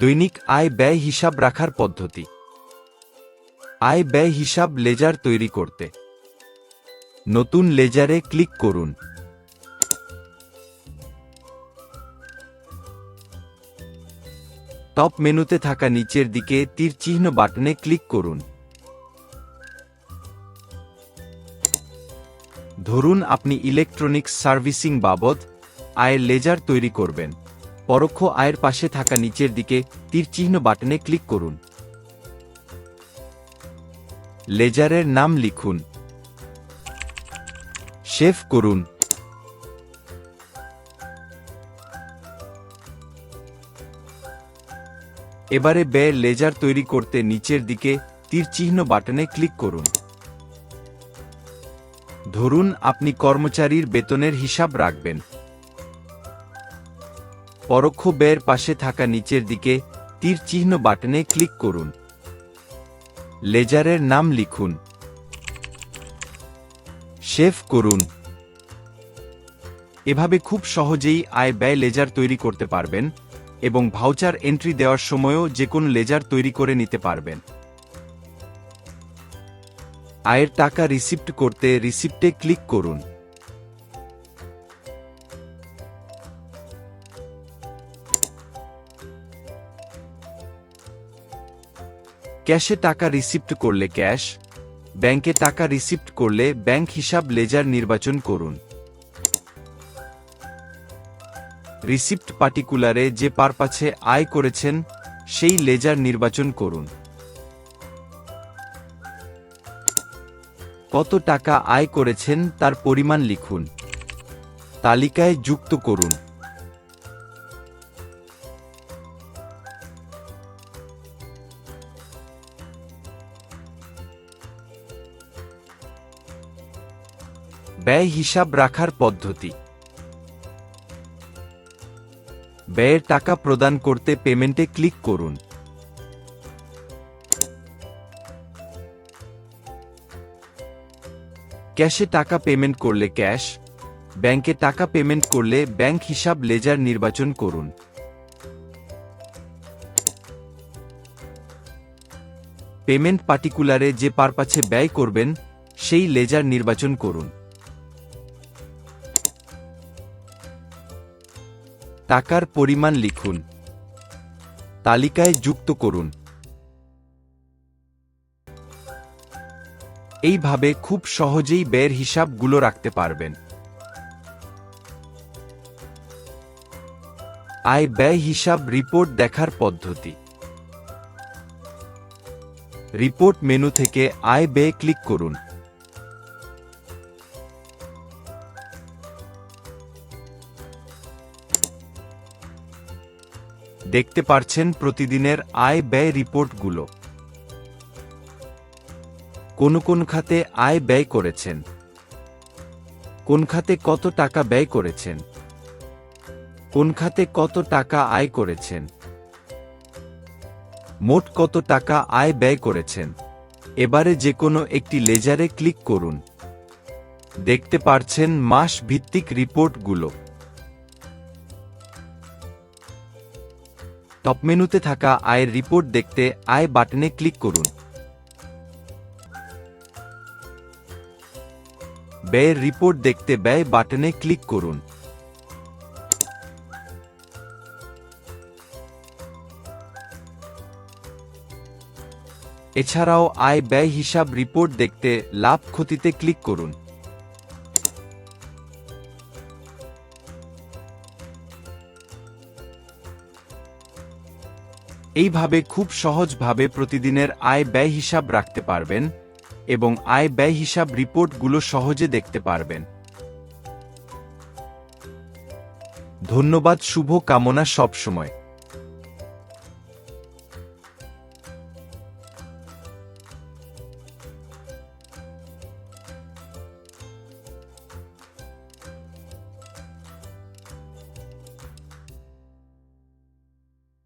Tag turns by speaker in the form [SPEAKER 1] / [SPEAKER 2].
[SPEAKER 1] দৈনিক আয় ব্যয় হিসাব রাখার পদ্ধতি। আয় ব্যয় হিসাব লেজার তৈরি করতে। নতুন লেজারে ক্লিক করুন। টপ মেনুতে থাকা নিচের দিকে তীর চিহ্ন বাটনে ক্লিক করুন। ধরুন আপনি ইলেকট্রনিক্স সার্ভিসিং বাবদ আয়ের লেজার তৈরি করবেন। পরোক্ষ আয়ের পাশে থাকা নিচের দিকে তীর চিহ্ন বাটনে ক্লিক করুন। লেজারের নাম লিখুন। সেভ করুন। এবারে ব্যয়ের লেজার তৈরি করতে নিচের দিকে তীর চিহ্ন বাটনে ক্লিক করুন। ধরুন আপনি কর্মচারীর বেতনের হিসাব রাখবেন। পরোক্ষ ব্যয়ের পাশে থাকা নিচের দিকে তীর চিহ্ন বাটনে ক্লিক করুন। লেজারের নাম লিখুন। সেভ করুন। এভাবে খুব সহজেই আয় ব্যয় লেজার তৈরি করতে পারবেন এবং ভাউচার এন্ট্রি দেওয়ার সময়ও যে কোনো লেজার তৈরি করে নিতে পারবেন। আয়ের টাকা রিসিপ্ট করতে রিসিপ্টে ক্লিক করুন। ক্যাশে টাকা রিসিপ্ট করলে ক্যাশ, ব্যাংকে টাকা রিসিপ্ট করলে ব্যাংক হিসাব লেজার নির্বাচন করুন। রিসিপ্ট পার্টিকুলারে যে পারপাছে আয় করেছেন, সেই লেজার নির্বাচন করুন। কত টাকা আয় করেছেন, তার পরিমাণ লিখুন। তালিকায় যুক্ত করুন। ব্যয় হিসাব রাখার পদ্ধতি। ব্যয়ের টাকা প্রদান করতে পেমেন্টে ক্লিক করুন। ক্যাশে টাকা পেমেন্ট করলে ক্যাশ, ব্যাংকে টাকা পেমেন্ট করলে ব্যাংক হিসাব লেজার নির্বাচন করুন। পেমেন্ট পার্টিকুলারে যে পারপাছে ব্যয় করবেন, সেই লেজার নির্বাচন করুন। টাকার পরিমাণ লিখুন। তালিকায় যুক্ত করুন। এইভাবে খুব সহজেই ব্যয়ের হিসাবগুলো রাখতে পারবেন। আয় ব্যয় হিসাব রিপোর্ট দেখার পদ্ধতি। রিপোর্ট মেনু থেকে আয় ব্যয় ক্লিক করুন। দেখতে পারছেন প্রতিদিনের আয় ব্যয় রিপোর্টগুলো। কোন কোন খাতে আয় ব্যয় করেছেন? কোন খাতে কত টাকা ব্যয় করেছেন? কোন খাতে কত টাকা আয় করেছেন? মোট কত টাকা আয় ব্যয় করেছেন? এবারে যে কোনো একটি লেজারে ক্লিক করুন। দেখতে পারছেন মাস ভিত্তিক রিপোর্টগুলো। টপ মেনুতে থাকা আয়ের রিপোর্ট দেখতে আয় বাটনে ক্লিক করুন ব্যয়ের রিপোর্ট দেখতে ব্যয় বাটনে ক্লিক করুন এছাড়াও আয় ব্যয় হিসাব রিপোর্ট দেখতে লাভ ক্ষতিতে ক্লিক করুন এইভাবে খুব সহজভাবে প্রতিদিনের আয় ব্যয় হিসাব রাখতে পারবেন এবং আয় ব্যয় হিসাব রিপোর্টগুলো সহজে দেখতে পারবেন। ধন্যবাদ, শুভ কামনা সবসময়।